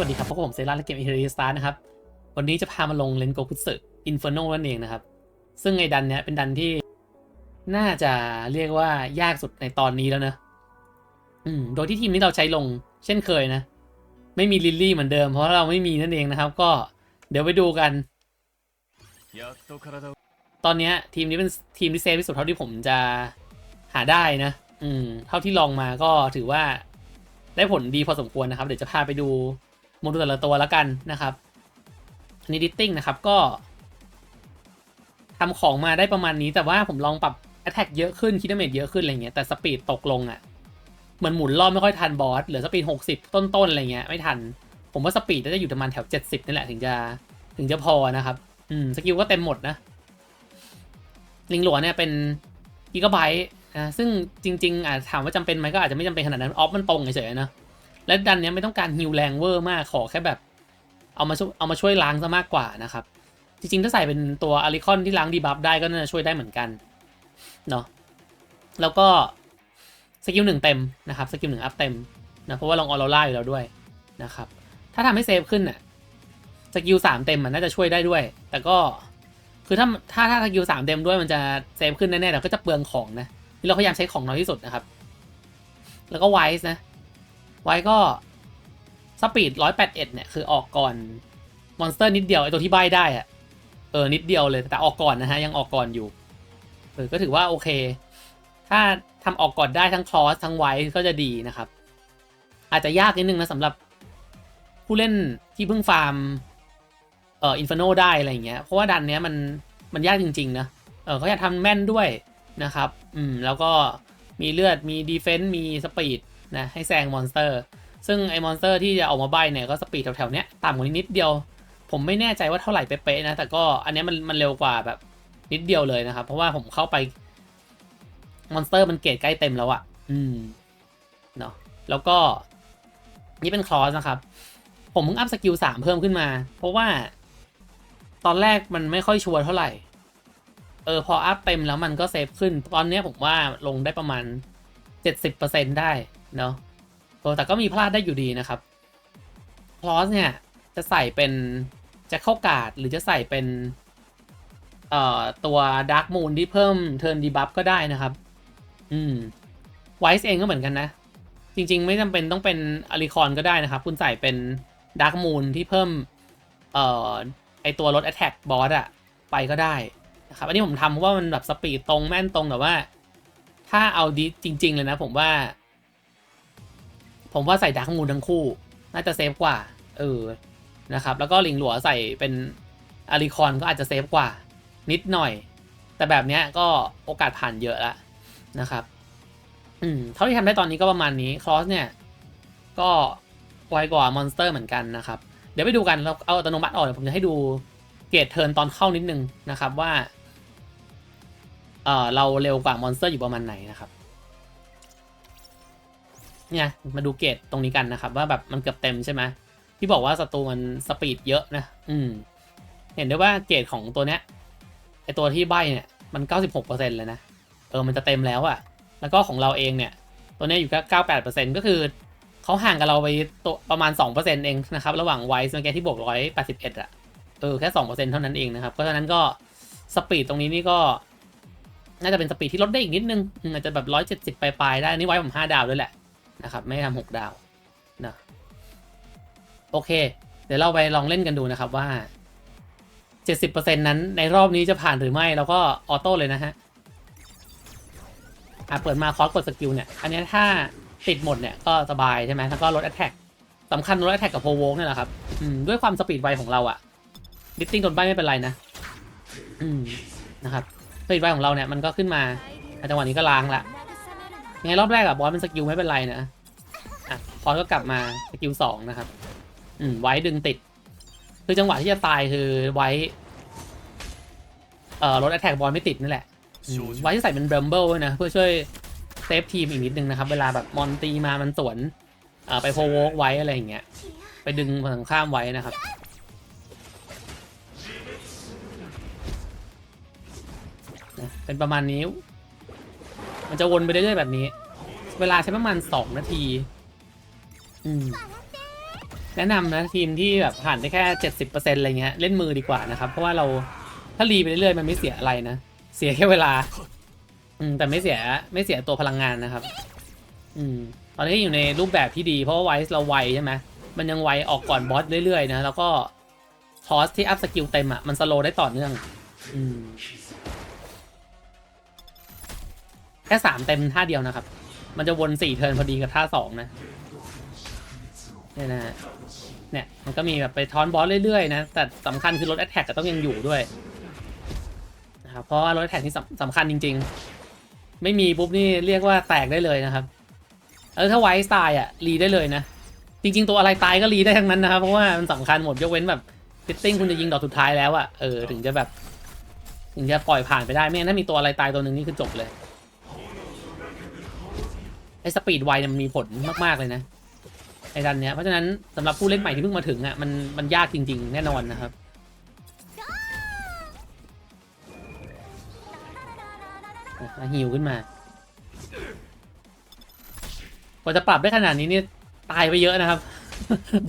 วัสดีครับพวกผมเซรัาและเกมอิตาลีสตาร์นะครับ วันนี้จะพามาลงเลนโกคุสึอินเฟอร์โนนั่นเองนะครับ ซึ่งไอ้ดันเนี้ยเป็นดันที่น่าจะเรียกว่ายากสุดในตอนนี้แล้วนะ อืม โดยที่ทีมนี้เราใช้ลงเช่นเคยนะ ไม่มีลิลลี่เหมือนเดิมเพราะเราไม่มีนั่นเองนะครับ ก็เดี๋ยวไปดูกัน ตอนนี้ทีมนี้เป็นทีมที่เซฟที่สุดเท่าที่ผมจะหาได้นะ อืม เท่าที่ลองมาก็ถือว่าได้ผลดีพอสมควรนะครับ เดี๋ยวจะพาไปดู โมดูลแต่ละตัวแล้วกันนะครับ อันนี้ดิตติ้งนะครับก็ทำของมาได้ประมาณนี้แต่ว่าผมลองปรับ Attack เยอะขึ้นคิดเมจเยอะขึ้นอะไรเงี้ยแต่สปีดตกลงอะ่ะเหมือนหมุนรอบไม่ค่อยทันบอสเหลือสปีดหกสิบต้นๆอะไรเงี้ยไม่ทัน ผมว่าสปีดน่าจะอยู่ประมาณแถวเจ็ดสิบนี่แหละถึงจะถึงจะพอนะครับ อืมสกิลก็เต็มหมดนะ ลิงหลวเนี่ยเป็นกิกะไบต์นะซึ่งจริง ๆอาจถามว่าจำเป็นไหมก็อาจจะไม่จำเป็นขนาดนั้นออฟมันตรงเฉยๆนะ และดันเนี้ยไม่ต้องการฮิวแรงเวอร์มากขอแค่แบบเอามาช่วยเอามาช่วยล้างซะมากกว่านะครับ จริงๆ ถ้าใส่เป็นตัวอาริคอนที่ล้างดีบัฟได้ก็น่าจะช่วยได้เหมือนกันเนาะแล้วก็สกิลหนึ่งเต็มนะครับสกิลหนึ่งอัพเต็มนะเพราะว่าลองออโรล่าอยู่แล้วด้วยนะครับ ถ้าทำให้เซฟขึ้นน่ะสกิลสามเต็มมันน่าจะช่วยได้ด้วย แต่ก็คือถ้าถ้าถ้าสกิลสามเต็มด้วยมันจะเซฟขึ้นแน่ๆแต่ก็จะเปลืองของนะที่เราพยายามใช้ของน้อยที่สุดนะครับ แล้วก็ไวส์นะ ไวส์ก็สปีดร้อยแปดเอ็ดเนี่ย คือออกก่อนมอนสเตอร์นิดเดียวไอตัวที่ใบได้อะเออ นิดเดียวเลย แต่ออกก่อนนะฮะ ยังออกก่อนอยู่ เออ ก็ถือว่าโอเค ถ้าทำออกก่อนได้ทั้งคลอสทั้งไวส์ก็จะดีนะครับ อาจจะยากนิดนึงนะสำหรับผู้เล่นที่เพิ่งฟาร์ม เอ่ออินฟโนได้อะไรอย่างเงี้ย เพราะว่าดันเนี้ยมันมันยากจริง ๆ นะ เออเขาอยากทำแม่นด้วยนะครับ อืม แล้วก็มีเลือด มีดีเฟนซ์ มีสปีด นะให้แซงมอนสเตอร์ ซึ่งไอ้มอนสเตอร์ที่จะออกมาใบเนี่ยก็สปีดแถวๆเนี้ยต่ำกว่านี้นิดเดียว ผมไม่แน่ใจว่าเท่าไหร่เป๊ะๆนะ แต่ก็อันเนี้ยมันมันเร็วกว่าแบบนิดเดียวเลยนะครับ เพราะว่าผมเข้าไปมอนสเตอร์มันเกรดใกล้เต็มแล้วอะอืมเนาะแล้วก็นี่เป็นคลอสนะครับ ผมเพิ่งอัพสกิลสามเพิ่มขึ้นมา เพราะว่า ตอนแรกมันไม่ค่อยชัวร์เท่าไหร่ เออพออัพเต็มแล้วมันก็เซฟขึ้น ตอนเนี้ยผมว่าลงได้ประมาณ 70%ได้ เนาะแต่ก็มีพลาดได้อยู่ดีนะครับพลอสเนี่ยจะใส่เป็นจะเข้ากาดหรือจะใส่เป็นเอ่อตัวดาร์กมูนที่เพิ่มเทิร์นดีบัฟก็ได้นะครับ อืมไวส์เองก็เหมือนกันนะ จริง ๆ ไม่จำเป็นต้องเป็นอลิคอนก็ได้นะครับ คุณใส่เป็นดาร์กมูนที่เพิ่มเอ่อไอตัวรถ Attack Boss อะไปก็ได้นะครับ อันนี้ผมทำเพราะว่ามันแบบสปีดตรงแม่นตรงแต่ว่า ถ้าเอาดีจริง ๆ เลยนะ ผมว่า ผมว่าใส่ดาร์กมูนทั้งคู่ น่าจะเซฟกว่า เออ นะครับ แล้วก็ลิงหลัวใส่เป็นอาริคอนก็อาจจะเซฟกว่า นิดหน่อย แต่แบบเนี้ยก็โอกาสผ่านเยอะแล้วนะครับ อืม เท่าที่ทำได้ตอนนี้ก็ประมาณนี้ คลอสเนี่ย ก็ไวกว่ามอนสเตอร์เหมือนกันนะครับ เดี๋ยวไปดูกันเราเอาอัตโนมัติออกเดี๋ยวผมจะให้ดูเกรดเทิร์นตอนเข้านิดนึงนะครับว่า เออเราเร็วกว่ามอนสเตอร์อยู่ประมาณไหนนะครับ เนี่ยมาดูเกรดตรงนี้กันนะครับ ว่าแบบมันเกือบเต็มใช่ไหมที่บอกว่าศัตรูมันสปีดเยอะนะ อืม เห็นได้ว่าเกรดของตัวเนี้ยไอตัวที่ใบเนี่ยมัน 96%เลยนะ เออมันจะเต็มแล้วอะแล้วก็ของเราเองเนี่ย ตัวเนี้ยอยู่แค่98%ก็คือเขาห่างกับเราไปตัวประมาณ 2%เองนะครับ ระหว่างไวซ์เมื่อกี้ที่บวก181อะเออแค่2%เท่านั้นเองนะครับ เพราะฉะนั้นก็สปีดตรงนี้นี่ก็ น่าจะเป็นสปีดที่ลดได้อีกนิดนึงอืมอาจจะแบบ170ปลายๆได้นี่ไว้ผม5ดาวด้วยแหละ นะครับ ไม่ทำ6ดาวนะโอเค เดี๋ยวเราไปลองเล่นกันดูนะครับว่า 70%นั้นในรอบนี้จะผ่านหรือไม่เราก็ออโต้เลยนะฮะอะเปิดมาคอสกดสกิลเนี่ย อันนี้ถ้าติดหมดเนี่ยก็สบายใช่ไหมแล้วก็ลด Attack สำคัญลด Attack กับโพวงเนี่ยแหละครับอืมด้วยความสปีดไวของเราอะดิฟติ้งโดนใบไม่เป็นไรนะอืมนะครับสปีดไวของเราเนี่ยมันก็ขึ้นมาอ่จังหวะนี้ก็ล้างละ ไงรอบแรกอะบอสเป็นสกิลไม่เป็นไรนะอะคอร์สก็กลับมาสกิลสองนะครับ อืมไว้ดึงติด คือจังหวะที่จะตายคือไว้เอ่อลด Attack บอลไม่ติดนั่นแหละอืมไว้ที่ใส่เป็นเบรมเบิลนะเพื่อช่วยเซฟทีมอีกนิดนึงนะครับ เวลาแบบมอนตีมามันสวนอ่าไปโพโวกไว้อะไรอย่างเงี้ยไปดึงฝั่งข้ามไว้นะครับนะเป็นประมาณนี้ มันจะวนไปเรื่อยๆแบบนี้ เวลาใช้ประมาณสองนาที อืม แนะนำนะทีมที่แบบผ่านได้แค่เจ็ดสิบเปอร์เซ็นต์อะไรเงี้ยเล่นมือดีกว่านะครับ เพราะว่าเราถ้ารีไปเรื่อยๆมันไม่เสียอะไรนะ เสียแค่เวลา อืมแต่ไม่เสียไม่เสียตัวพลังงานนะครับ อืม ตอนนี้อยู่ในรูปแบบที่ดี เพราะว่าไวส์เราไวใช่ไหมมันยังไวออกก่อนบอสเรื่อยๆนะแล้วก็ทอสที่อัพสกิลเต็มอะมันสโลว์ได้ต่อเนื่อง อืม แค่สามเต็มท่าเดียวนะครับ มันจะวนสี่เทิร์นพอดีกับท่าสองนะเนี่ยนะฮะเนี่ยมันก็มีแบบไปทอนบอสเรื่อยๆนะแต่สำคัญคือรถแอ t แทกก็ต้องยังอยู่ด้วยนะครับเพราะว่ารถแอ t แทกนี่สำคัญจริง ๆ ไม่มีปุ๊บนี่เรียกว่าแตกได้เลยนะครับเออถ้าไวส์ตายอะรีได้เลยนะ จริง ๆ ตัวอะไรตายก็รีได้ทั้งนั้นนะครับเพราะว่ามันสำคัญหมดยกเว้นแบบฟิตติ้งคุณจะยิงดอกสุดท้ายแล้วอะเออถึงจะแบบถึงจะปล่อยผ่านไปได้ไม่งั้นถ้ามีตัวอะไรตายตัวหนึ่งนี่คือจบเลย สปีดไวเนี่ยมันมีผลมากๆเลยนะไอ้ดันเนี้ยเพราะฉะนั้นสำหรับผู้เล่นใหม่ที่เพิ่งมาถึงอะมันมันยากจริง ๆ แน่นอนนะครับหิวขึ้นมากว่าจะปรับได้ขนาดนี้นี่ตายไปเยอะนะครับ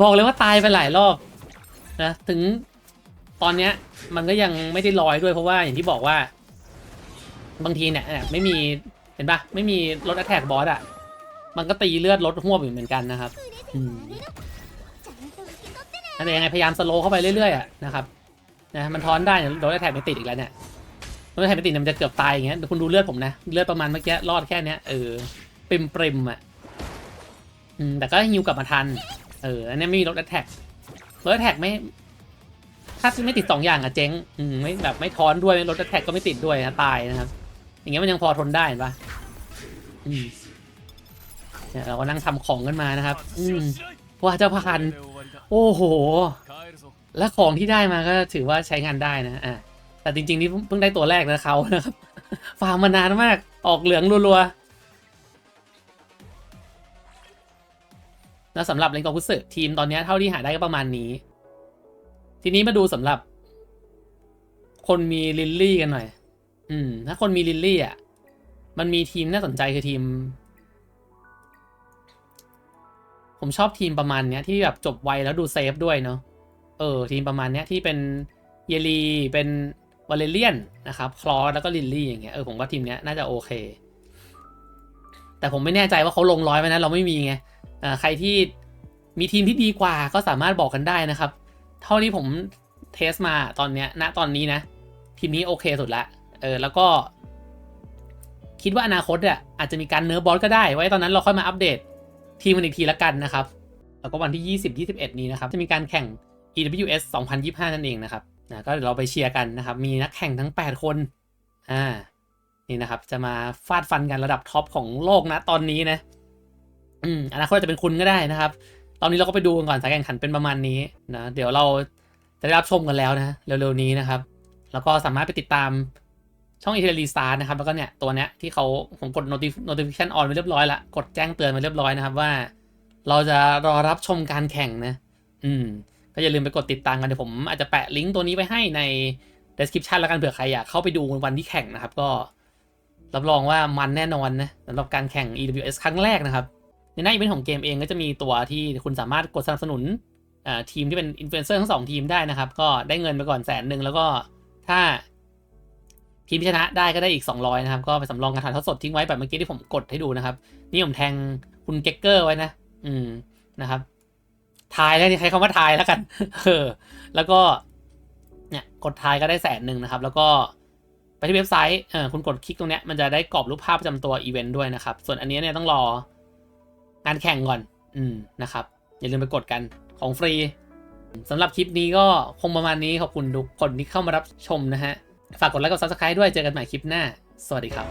บอกเลยว่าตายไปหลายรอบนะถึงตอนเนี้ยมันก็ยังไม่ได้ลอยด้วยเพราะว่าอย่างที่บอกว่า บางทีเนี่ยไม่มีเห็นปะไม่มีรถแอ t แทกบอสอะ มันก็ตีเลือดลดหัวบอยู่เหมือนกันนะครับอืมแต่ยังไงพยายามสโลว์เข้าไปเรื่อยๆอะนะครับนะมันทอนได้เนี่ยรถแอ t แทกไม่ติดอีกแล้วเนี่ยรถแอ t แทกไม่ติดเนี่ยมันจะเกือบตายอย่างเงี้ยคุณดูเลือดผมนะเลือดประมาณเมื่อกี้รอดแค่เนี้ยเออปริมปริมๆอะอืมแต่ก็ฮิวกลับมาทันเอออันนี้ไม่มีรถแอ t แทกรถแอ t แทกไม่ถ้าไม่ติดสองอย่างอะเจ๊งอืมไม่แบบไม่ทอนด้วยรถแท็กก็ไม่ติดด้วยนะตายนะครับ อย่างเงี้ยมันยังพอทนได้เห็นปะอืม เนี่ยเราก็นั่งทำของกันมานะครับ อืมว่าจะผ่าน โอ้โห และของที่ได้มาก็ถือว่าใช้งานได้นะ อะ แต่จริงๆนี่เพิ่งได้ตัวแรกนะเขานะครับ ฟาร์มมานานมาก ออกเหลืองรัวๆ แล้วสำหรับเลนกอกุสึทีมตอนนี้เท่าที่หาได้ก็ประมาณนี้ ทีนี้มาดูสำหรับ คนมีลิลลี่กันหน่อย อืม ถ้าคนมีลิลลี่อะ มันมีทีมน่าสนใจคือทีม ผมชอบทีมประมาณเนี้ยที่แบบจบไวแล้วดูเซฟด้วยเนาะเออทีมประมาณเนี้ยที่เป็นเยลีเป็นวาเลเลียนนะครับคลอสแล้วก็ลิลลี่อย่างเงี้ยเออผมว่าทีมเนี้ยน่าจะโอเค แต่ผมไม่แน่ใจว่าเขาลงร้อยไหมนะเราไม่มีไงอ่าใครที่มีทีมที่ดีกว่าก็สามารถบอกกันได้นะครับ เท่าที่ผมเทสมาตอนเนี้ยณตอนนี้นะ ทีมนี้โอเคสุดละเออแล้วก็ คิดว่าอนาคตอะอาจจะมีการเนิร์ฟบอสก็ได้ ไว้ตอนนั้นเราค่อยมาอัปเดต ทีมกันอีกทีละกันนะครับ แล้วก็วันที่ 20-21 นี้นะครับ จะมีการแข่ง EWS 2025 นั่นเองนะครับนะก็เดี๋ยวเราไปเชียร์กันนะครับ มีนักแข่งทั้ง 8 คนอ่านี่นะครับ จะมาฟาดฟันกันระดับท็อปของโลกนะตอนนี้นะอืมอนาคตจจะเป็นคุณก็ได้นะครับ ตอนนี้เราก็ไปดูกันก่อนสายแข่งขันเป็นประมาณนี้นะเดี๋ยวเราจะได้รับชมกันแล้วนะเร็วๆนี้นะครับ แล้วก็สามารถไปติดตาม ช่องอีเทลีสตาร์นะครับ แล้วก็เนี่ยตัวเนี้ยที่เขาผมกด notification on ไปเรียบร้อยละกดแจ้งเตือนมาเรียบร้อยนะครับว่า เราจะรอรับชมการแข่งนะ อืม ก็อย่าลืมไปกดติดตามกันเดี๋ยวผมอาจจะแปะลิงก์ตัวนี้ไว้ให้ใน description แล้วกันเผื่อใครอยากเข้าไปดูวันที่แข่งนะครับ ก็ รับรองว่ามันแน่นอนนะสำหรับการแข่ง EWS ครั้งแรกนะครับ ในหน้าอีเวนต์ของเกมเองก็จะมีตัวที่คุณสามารถกดสนับสนุนอ่าทีมที่เป็นอินฟลูเอนเซอร์ทั้งสองทีมได้นะครับ ก็ได้เงินไปก่อนแสนหนึ่งแล้วก็ถ้า ทีมชนะได้ก็ได้อีก 200 นะครับ ก็ไปสำรองการถ่ายทอดสดทิ้งไว้แบบเมื่อกี้ที่ผมกดให้ดูนะครับ นี่ผมแทงคุณเก็กเกอร์ไว้นะ อืมนะครับทายแล้วนี่ใช้คำว่าทายแล้วกันเออแล้วก็เนี่ยกดทายก็ได้แสนหนึ่งนะครับ แล้วก็ไปที่เว็บไซต์เออคุณกดคลิกตรงเนี้ยมันจะได้กรอบรูปภาพประจำตัวอีเวนต์ด้วยนะครับ ส่วนอันนี้เนี่ยต้องรองานแข่งก่อน อืมนะครับ อย่าลืมไปกดกันของฟรีสำหรับคลิปนี้ก็คงประมาณนี้ขอบคุณทุกคนที่เข้ามารับชมนะฮะ ฝากกดไลค์กับ Subscribe ด้วยเจอกันใหม่คลิปหน้า สวัสดีครับ